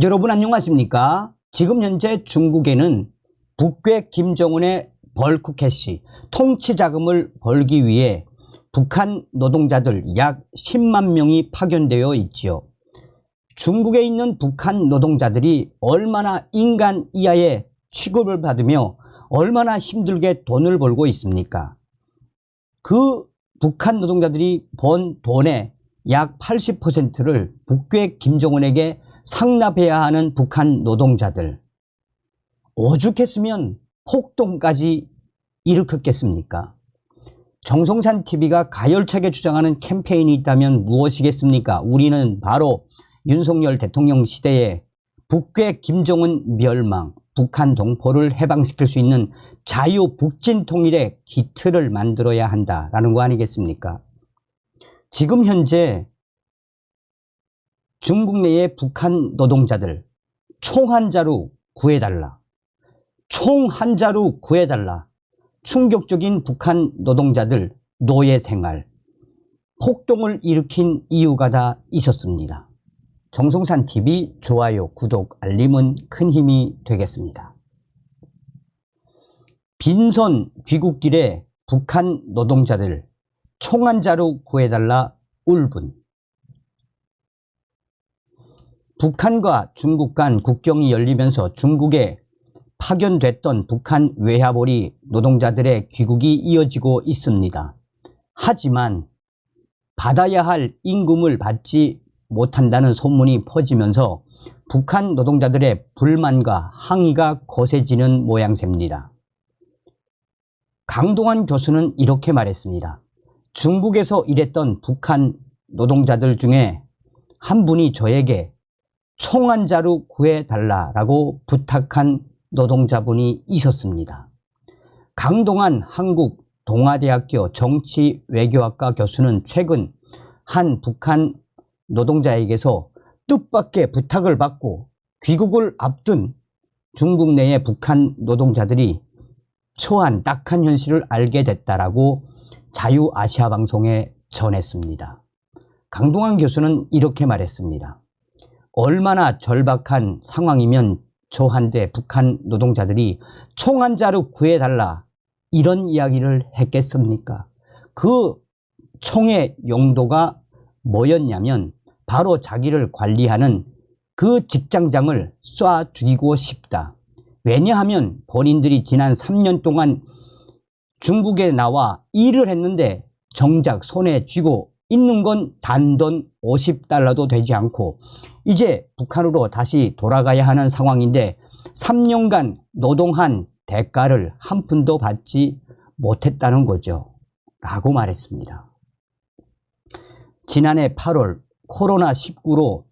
여러분 안녕하십니까? 지금 현재 중국에는 북괴 김정은의 벌크 캐시 통치 자금을 벌기 위해 북한 노동자들 약 10만 명이 파견되어 있지요. 중국에 있는 북한 노동자들이 얼마나 인간 이하의 취급을 받으며 얼마나 힘들게 돈을 벌고 있습니까? 그 북한 노동자들이 번 돈의 약 80%를 북괴 김정은에게 상납해야 하는 북한 노동자들. 오죽했으면 폭동까지 일으켰겠습니까? 정성산 TV가 가열차게 주장하는 캠페인이 있다면 무엇이겠습니까? 우리는 바로 윤석열 대통령 시대에 북괴 김정은 멸망, 북한 동포를 해방시킬 수 있는 자유 북진 통일의 기틀을 만들어야 한다라는 거 아니겠습니까? 지금 현재 중국 내의 북한 노동자들 총 한 자루 구해달라. 총 한 자루 구해달라. 충격적인 북한 노동자들 노예 생활, 폭동을 일으킨 이유가 다 있었습니다. 정성산 TV 좋아요, 구독, 알림은 큰 힘이 되겠습니다. 빈선 귀국길에 북한 노동자들 총한 자루 구해달라 울분. 북한과 중국 간 국경이 열리면서 중국에 파견됐던 북한 외화벌이 노동자들의 귀국이 이어지고 있습니다. 하지만 받아야 할 임금을 받지 못한다는 소문이 퍼지면서 북한 노동자들의 불만과 항의가 거세지는 모양새입니다. 강동환 교수는 이렇게 말했습니다. 중국에서 일했던 북한 노동자들 중에 한 분이 저에게 총한 자루 구해달라라고 부탁한 노동자분이 있었습니다. 강동환 한국 동아대학교 정치외교학과 교수는 최근 한 북한 노동자에게서 뜻밖의 부탁을 받고 귀국을 앞둔 중국 내의 북한 노동자들이 처한 딱한 현실을 알게 됐다라고 자유아시아 방송에 전했습니다. 강동환 교수는 이렇게 말했습니다. 얼마나 절박한 상황이면 저한테 북한 노동자들이 총 한 자루 구해달라 이런 이야기를 했겠습니까? 그 총의 용도가 뭐였냐면 바로 자기를 관리하는 그 직장장을 쏴 죽이고 싶다. 왜냐하면 본인들이 지난 3년 동안 중국에 나와 일을 했는데 정작 손에 쥐고 있는 건 단돈 50달러도 되지 않고 이제 북한으로 다시 돌아가야 하는 상황인데 3년간 노동한 대가를 한 푼도 받지 못했다는 거죠. 라고 말했습니다. 지난해 8월 코로나19로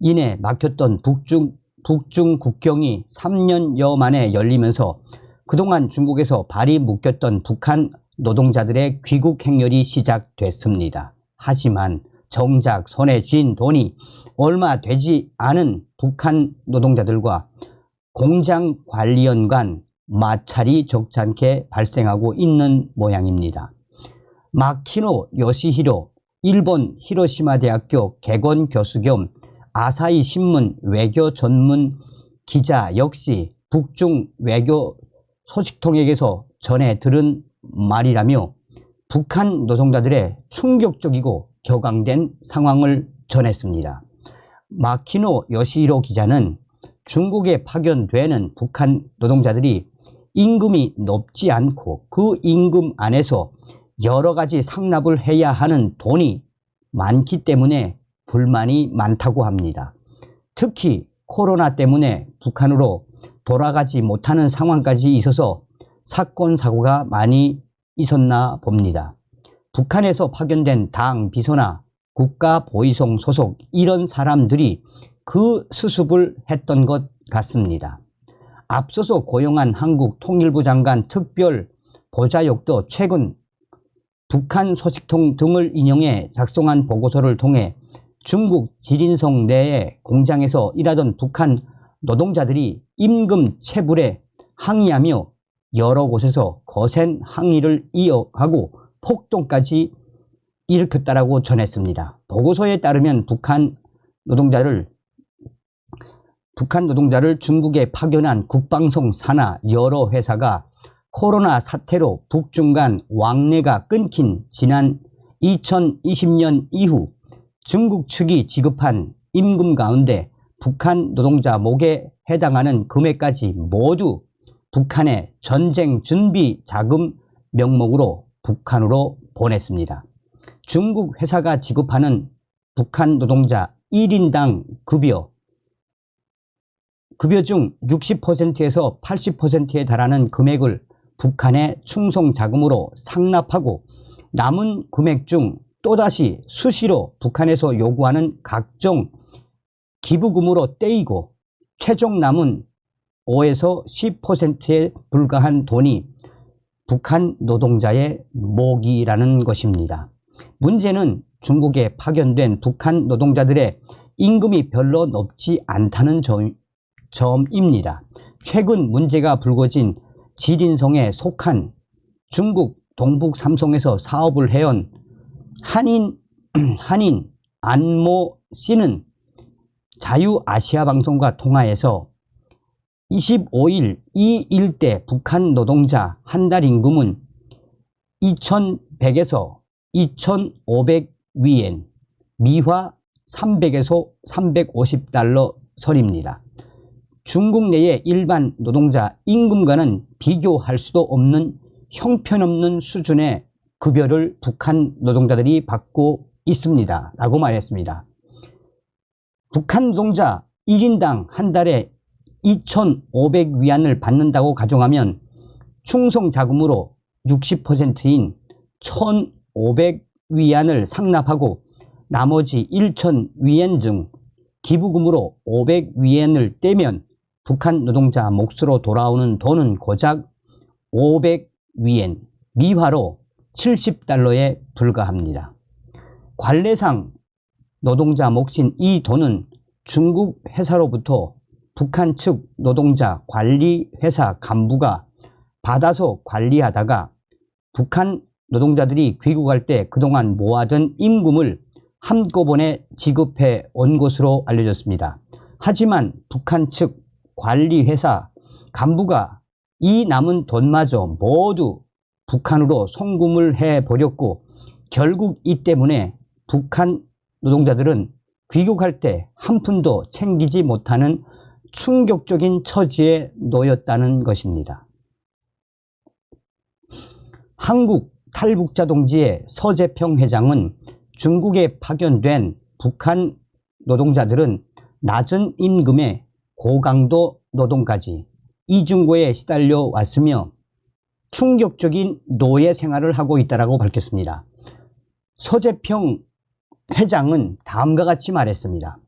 인해 막혔던 북중, 북중 국경이 3년여 만에 열리면서 그동안 중국에서 발이 묶였던 북한 노동자들의 귀국 행렬이 시작됐습니다. 하지만 정작 손에 쥔 돈이 얼마 되지 않은 북한 노동자들과 공장 관리연 간 마찰이 적잖게 발생하고 있는 모양입니다. 마키노 요시히로 일본 히로시마 대학교 개건 교수 겸 아사히 신문 외교 전문 기자 역시 북중 외교 소식통에게서 전해 들은 말이라며 북한 노동자들의 충격적이고 격앙된 상황을 전했습니다. 마키노 요시히로 기자는 중국에 파견되는 북한 노동자들이 임금이 높지 않고 그 임금 안에서 여러 가지 상납을 해야 하는 돈이 많기 때문에 불만이 많다고 합니다. 특히 코로나 때문에 북한으로 돌아가지 못하는 상황까지 있어서 사건, 사고가 많이 있었나 봅니다. 북한에서 파견된 당 비서나 국가보위송 소속 이런 사람들이 그 수습을 했던 것 같습니다. 앞서서 고용한 한국 통일부 장관 특별 보좌역도 최근 북한 소식통 등을 인용해 작성한 보고서를 통해 중국 지린성 내의 공장에서 일하던 북한 노동자들이 임금 체불에 항의하며 여러 곳에서 거센 항의를 이어가고 폭동까지 일으켰다라고 전했습니다. 보고서에 따르면 북한 노동자를 북한 노동자를 중국에 파견한 국방송 산하 여러 회사가 코로나 사태로 북중 간 왕래가 끊긴 지난 2020년 이후 중국 측이 지급한 임금 가운데 북한 노동자 목에 해당하는 금액까지 모두 북한의 전쟁 준비 자금 명목으로 북한으로 보냈습니다. 중국 회사가 지급하는 북한 노동자 1인당 급여 급여 중 60%에서 80%에 달하는 금액을 북한의 충성 자금으로 상납하고 남은 금액 중 또다시 수시로 북한에서 요구하는 각종 기부금으로 떼이고 최종 남은 5에서 10%에 불과한 돈이 북한 노동자의 목이라는 것입니다. 문제는 중국에 파견된 북한 노동자들의 임금이 별로 높지 않다는 점, 점입니다. 최근 문제가 불거진 지린성에 속한 중국 동북 삼성에서 사업을 해온 한인 한인 안모 씨는 자유아시아 방송과 통화에서 25일 이 일대 북한 노동자 한 달 임금은 2,100에서 2,500 위엔, 미화 300에서 350달러 선입니다. 중국 내의 일반 노동자 임금과는 비교할 수도 없는 형편없는 수준의 급여를 북한 노동자들이 받고 있습니다. 라고 말했습니다. 북한 노동자 1인당 한 달에 2,500위안을 받는다고 가정하면 충성 자금으로 60%인 1,500위안을 상납하고 나머지 1,000위엔 중 기부금으로 500위엔을 떼면 북한 노동자 몫으로 돌아오는 돈은 고작 500위엔, 미화로 70달러에 불과합니다. 관례상 노동자 몫인 이 돈은 중국 회사로부터 북한 측 노동자 관리 회사 간부가 받아서 관리하다가 북한 노동자들이 귀국할 때 그동안 모아둔 임금을 한꺼번에 지급해 온 것으로 알려졌습니다. 하지만 북한 측 관리 회사 간부가 이 남은 돈마저 모두 북한으로 송금을 해 버렸고 결국 이 때문에 북한 노동자들은 귀국할 때 한 푼도 챙기지 못하는 충격적인 처지에 놓였다는 것입니다. 한국 탈북자 동지의 서재평 회장은 중국에 파견된 북한 노동자들은 낮은 임금에 고강도 노동까지 이중고에 시달려 왔으며 충격적인 노예 생활을 하고 있다고 밝혔습니다. 서재평 회장은 다음과 같이 말했습니다.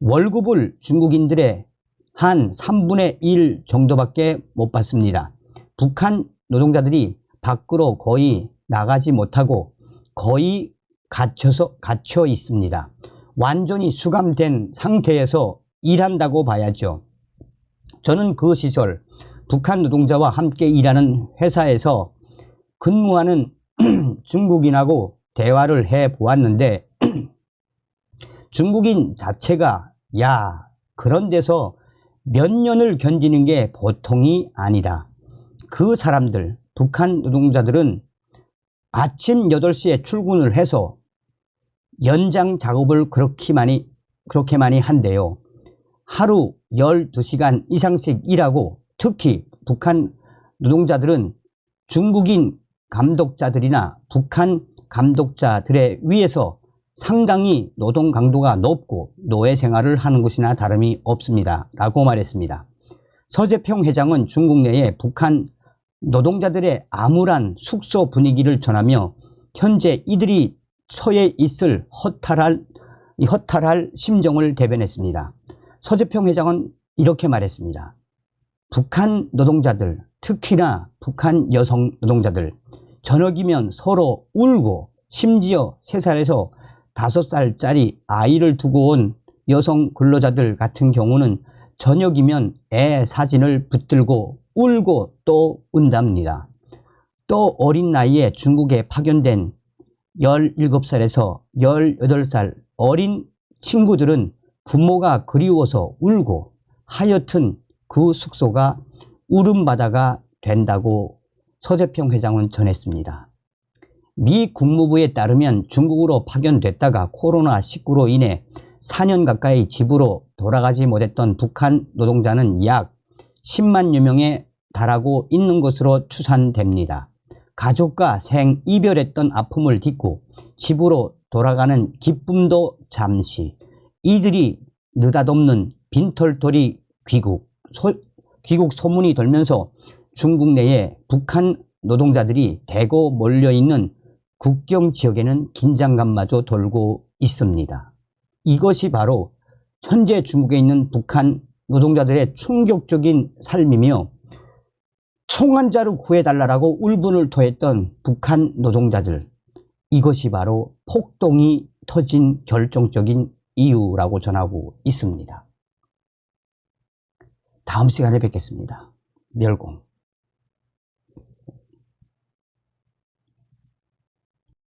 월급을 중국인들의 한 3분의 1 정도밖에 못 받습니다. 북한 노동자들이 밖으로 거의 나가지 못하고 거의 갇혀서 갇혀 있습니다. 완전히 수감된 상태에서 일한다고 봐야죠. 저는 그 시절 북한 노동자와 함께 일하는 회사에서 근무하는 중국인하고 대화를 해 보았는데 중국인 자체가 야 그런 데서 몇 년을 견디는 게 보통이 아니다. 그 사람들 북한 노동자들은 아침 8시에 출근을 해서 연장 작업을 그렇게 많이 그렇게 많이 한대요. 하루 12시간 이상씩 일하고 특히 북한 노동자들은 중국인 감독자들이나 북한 감독자들에 의해서 상당히 노동 강도가 높고 노예 생활을 하는 것이나 다름이 없습니다. 라고 말했습니다. 서재평 회장은 중국 내에 북한 노동자들의 암울한 숙소 분위기를 전하며 현재 이들이 처해 있을 허탈할, 허탈할 심정을 대변했습니다. 서재평 회장은 이렇게 말했습니다. 북한 노동자들, 특히나 북한 여성 노동자들, 저녁이면 서로 울고 심지어 3살에서 5살짜리 아이를 두고 온 여성 근로자들 같은 경우는 저녁이면 애 사진을 붙들고 울고 또 운답니다. 또 어린 나이에 중국에 파견된 17살에서 18살 어린 친구들은 부모가 그리워서 울고 하여튼 그 숙소가 울음바다가 된다고 서재평 회장은 전했습니다. 미 국무부에 따르면 중국으로 파견됐다가 코로나19로 인해 4년 가까이 집으로 돌아가지 못했던 북한 노동자는 약 10만여 명에 달하고 있는 것으로 추산됩니다. 가족과 생 이별했던 아픔을 딛고 집으로 돌아가는 기쁨도 잠시 이들이 느닷없는 빈털터리 귀국 소, 귀국 소문이 돌면서 중국 내에 북한 노동자들이 대거 몰려있는 국경 지역에는 긴장감마저 돌고 있습니다. 이것이 바로 현재 중국에 있는 북한 노동자들의 충격적인 삶이며 총한 자루 구해달라고 울분을 토했던 북한 노동자들 이것이 바로 폭동이 터진 결정적인 이유라고 전하고 있습니다. 다음 시간에 뵙겠습니다. 멸공